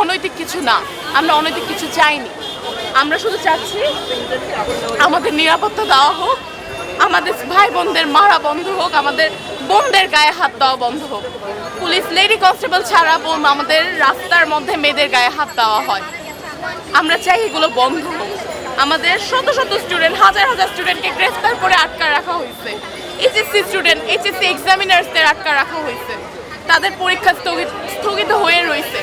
অনৈতিক কিছু না, আমরা অনৈতিক কিছু চাইনি। আমরা শুধু চাচ্ছি আমাদের নিরাপত্তা দেওয়া হোক, আমাদের ভাই বোনদের মারা বন্ধ হোক, আমাদের বোনদের গায়ে হাত দেওয়া বন্ধ হোক। পুলিশ লেডি কনস্টেবল ছাড়া বোন আমাদের রাস্তার মধ্যে মেয়েদের গায়ে হাত দেওয়া হয়। আমরা চাই এগুলো বন্ধ হোক। আমাদের শত শত স্টুডেন্ট হাজার হাজার স্টুডেন্টকে গ্রেফতার করে আটকা রাখা হয়েছে। এইচএসসি স্টুডেন্ট এইচএসসি এক্সামিনার্সদের আটকা রাখা হয়েছে। তাদের পরীক্ষা স্থগিত স্থগিত হয়ে রয়েছে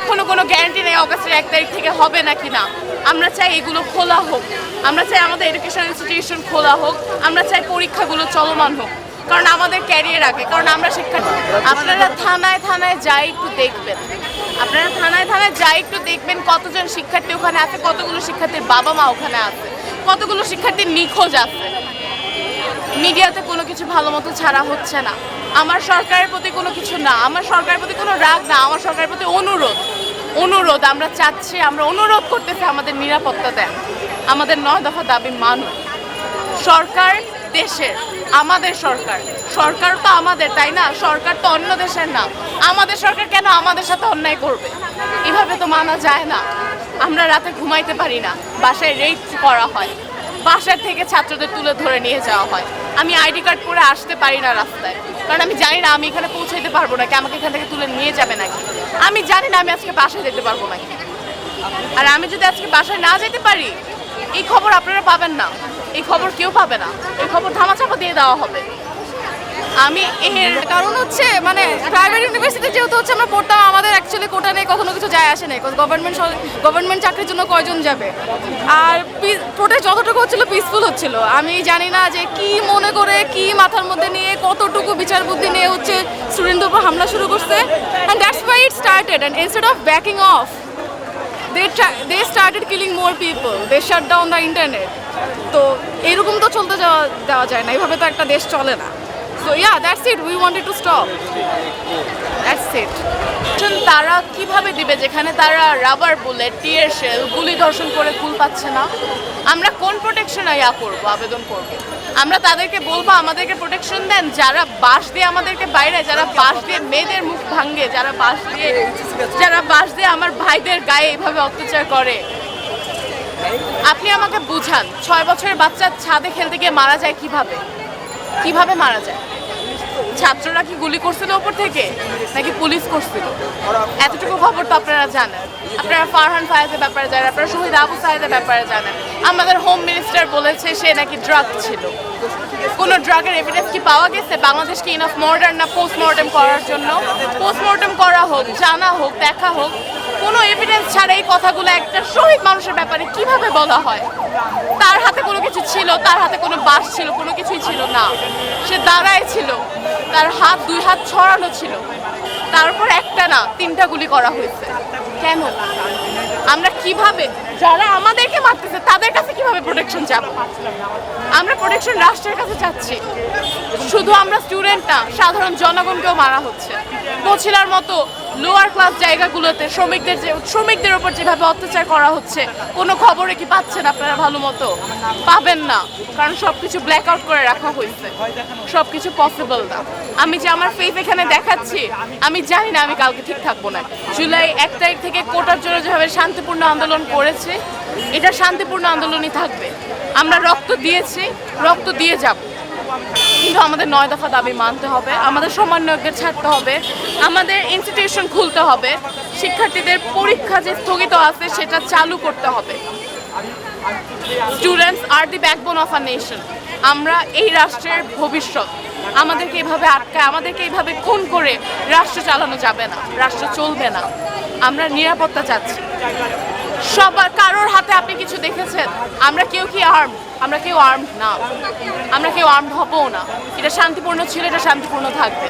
এখনও কোনো গ্যারান্টি নেই অগাস্টের এক তারিখ থেকে হবে নাকি না? আমরা চাই এগুলো খোলা হোক। আমরা চাই আমাদের এডুকেশন ইনস্টিটিউশন খোলা হোক। আমরা চাই পরীক্ষাগুলো চলমান হোক। কারণ আমাদের ক্যারিয়ার আগে, কারণ আমরা শিক্ষার্থী। আপনারা থানায় থানায় যাই একটু দেখবেন। আপনারা থানায় থানায় যাই একটু দেখবেন, কতজন শিক্ষার্থী ওখানে আছে, কতগুলো শিক্ষার্থীর বাবা মা ওখানে আছে, কতগুলো শিক্ষার্থীর নিখোঁজ আছে। মিডিয়াতে কোনো কিছু ভালো মতো ছাড়া হচ্ছে না। আমার সরকারের প্রতি কোনো কিছু না। আমার সরকারের প্রতি কোনো রাগ না। আমার সরকারের প্রতি অনুরোধ। অনুরোধ, আমরা চাচ্ছি, আমরা অনুরোধ করতেছি আমাদের নিরাপত্তা দেন। আমাদের নয় দফা দাবি মানুষ। সরকার দেশের, আমাদের সরকার। সরকার তো আমাদের, তাই না? সরকার তো অন্য দেশের না। আমাদের সরকার কেন আমাদের সাথে অন্যায় করবে? এভাবে তো মানা যায় না। আমরা রাতে ঘুমাইতে পারি না। বাসায় রেড করা হয়। বাসার থেকে ছাত্রদের তুলে ধরে নিয়ে যাওয়া হয়। আমি আইডি কার্ড পরে আসতে পারি না রাস্তায়। কারণ আমি জানি না, আমি এখানে পৌঁছাইতে পারব নাকি, আমাকে এখান থেকে তুলে নিয়ে যাবে নাকি। আমি জানি না আমি আজকে বাসায় যেতে পারব নাকি। আর আমি যদি আজকে বাসায় না যেতে পারি, এই খবর আপনারা পাবেন না। এই খবর কেউ পাবে না। এই খবর ধামাচাপা দিয়ে দেওয়া হবে। আমি এর কারণ হচ্ছে মানে প্রাইভেট ইউনিভার্সিটি যেহেতু হচ্ছে আমরা পড়তাম, আমাদের অ্যাকচুয়ালি কোটা নেই কখনো কিছু যায় আসে নাই গভর্নমেন্ট গভর্নমেন্ট চাকরির জন্য কয়জন যাবে? আর প্রোটেস্ট যতটুকু হচ্ছিল পিসফুল হচ্ছিল। আমি জানি না যে কি মনে করে, কি মাথার মধ্যে নিয়ে, কতটুকু বিচার বুদ্ধি নিয়ে হচ্ছে স্টুডেন্টদের উপর হামলা শুরু করছে। And that's why it started and instead of backing off they they started killing more people they shut down the internet তো এরকম তো চলতে যাওয়া, দেওয়া যায় না। এইভাবে তো একটা দেশ চলে না। So yeah that's it we wanted to stop that's it তারা কীভাবে দিবে যেখানে তারা রাবার বুলেট টিয়ার শেল গুলি ধর্ষণ করে কুল পাচ্ছে না? আমরা কোন প্রোটেকশন ইয়া করব, আবেদন করব? আমরা তাদেরকে বলব, আমাদেরকে প্রোটেকশন দেন। যারা বাঁশ দিয়ে আমাদেরকে বাইরে, যারা বাঁশ দিয়ে মেয়েদের মুখ ভাঙে, যারা বাঁশ দিয়ে যারা বাঁশ দিয়ে আমার ভাইদের গায়ে এইভাবে অত্যাচার করে। আপনি আমাকে বুঝান, ছয় বছরের বাচ্চা ছাদে খেলতে গিয়ে মারা যায় কীভাবে? কীভাবে মারা যায়? ছাত্ররা কি গুলি করছিল ওপর থেকে? নাকি পুলিশ করছিল? এতটুকু খবর তো আপনারা জানেন। আপনারা ফারহান ফায়াজের ব্যাপারে জানেন, আপনারা শহীদ আবু সাহেদের ব্যাপারে জানেন। আমাদের হোম মিনিস্টার বলেছে সে নাকি ড্রাগ ছিল। কোনো ড্রাগের এভিডেন্স কি পাওয়া গেছে? বাংলাদেশকে ইনাফ মর্ডার না পোস্টমর্টেম করার জন্য? পোস্টমর্টেম করা হোক, জানা হোক, দেখা হোক, কোনো এভিডেন্স ছাড়া এই কথাগুলো একটা শহীদ মানুষের ব্যাপারে কীভাবে বলা হয়? তার হাতে কোনো কিছু ছিল, তার হাতে কোনো বাস ছিল, কোনো কিছুই ছিল না। সে দাঁড়ায় ছিল, তার হাত দুই হাত ছড়ানো ছিল। তারপর একটা না, তিনটা গুলি করা হয়েছে। কেন? আমরা কীভাবে, যারা আমাদেরকে মারতেছে, তাদের কাছে কীভাবে প্রোটেকশন যাব আমরা প্রোটেকশন রাষ্ট্রের কাছে চাচ্ছি। শুধু আমরা স্টুডেন্ট না, সাধারণ জনগণকেও মারা হচ্ছে। বছিলার মতো লোয়ার ক্লাস জায়গাগুলোতে শ্রমিকদের যে শ্রমিকদের উপর যেভাবে অত্যাচার করা হচ্ছে, কোনো খবরে কি পাচ্ছেন আপনারা ভালো মতো? পাবেন না, কারণ সব কিছু ব্ল্যাক আউট করে রাখা হয়েছে। সব কিছু পসিবল না। আমি যে আমার ফেস এখানে দেখাচ্ছি, আমি জানি না আমি কালকে ঠিক থাকব না। জুলাই এক তারিখ থেকে কোটার জন্য যেভাবে শান্তিপূর্ণ আন্দোলন করেছে, এটা শান্তিপূর্ণ আন্দোলনই থাকবে। আমরা রক্ত দিয়েছি, রক্ত দিয়ে যাব। কিন্তু আমাদের নয় দফা দাবি মানতে হবে, আমাদের সমন্বয়কদের ছাড়তে হবে, আমাদের ইনস্টিটিউশন খুলতে হবে, শিক্ষার্থীদের পরীক্ষা যে স্থগিত আছে সেটা চালু করতে হবে। Students are the backbone of a nation আমরা এই রাষ্ট্রের ভবিষ্যৎ। আমাদেরকে এইভাবে আটকায়, আমাদেরকে এইভাবে খুন করে রাষ্ট্র চালানো যাবে না, রাষ্ট্র চলবে না। আমরা নিরাপত্তা চাচ্ছি। সবার কারোর হাতে আপনি কিছু দেখেছেন? আমরা কেউ কি আর্ম আমরা কেউ আর্ম না। আমরা কেউ আর্ম হবও না। এটা শান্তিপূর্ণ ছিল, এটা শান্তিপূর্ণ থাকবে।